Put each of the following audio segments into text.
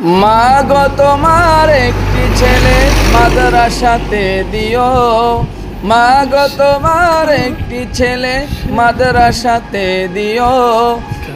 মা গো তোমার একটি ছেলে মাদ্রাসাতে দিও। মা গো তোমার একটি ছেলে মাদ্রাসাতে দিও।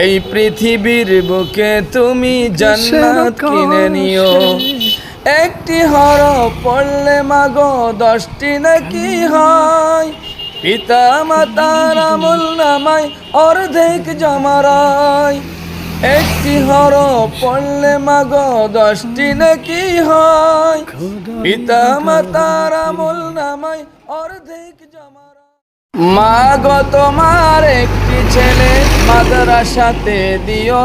এই পৃথিবীর বুকে তুমি জান্নাত কিনে নিও। একটি হর পড়লে মাগো দশটি নাকি হয়। পিতা মাতার আমল নামায় অর্ধেক জমারায় একটি হর পড়লে মাগো দশটি নাকি হয়। পিতা মাতার আমল নামায় অর্ধেক জমারায় মা গো তোমার একটি ছেলে মাদ্রাসাতে দিও।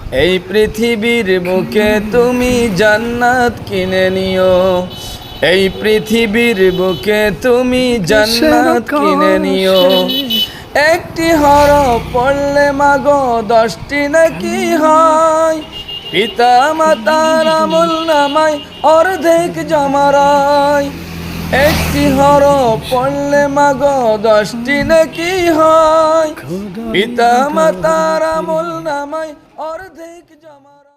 এই পৃথিবীর বুকে তুমি জান্নাত কিনে নিও। এই পৃথিবীর বুকে তুমি জান্নাত কিনে নিও। একটি হর পড়লে মাগো দশটি নাকি হয়। পিতা মাতার আমল নামায় অর্ধেক জমারায় একটি হর পড়লে মাগ দশটি নাকি হয়? পিতা মাতার আমল নামায় অর্ধেক জমারায়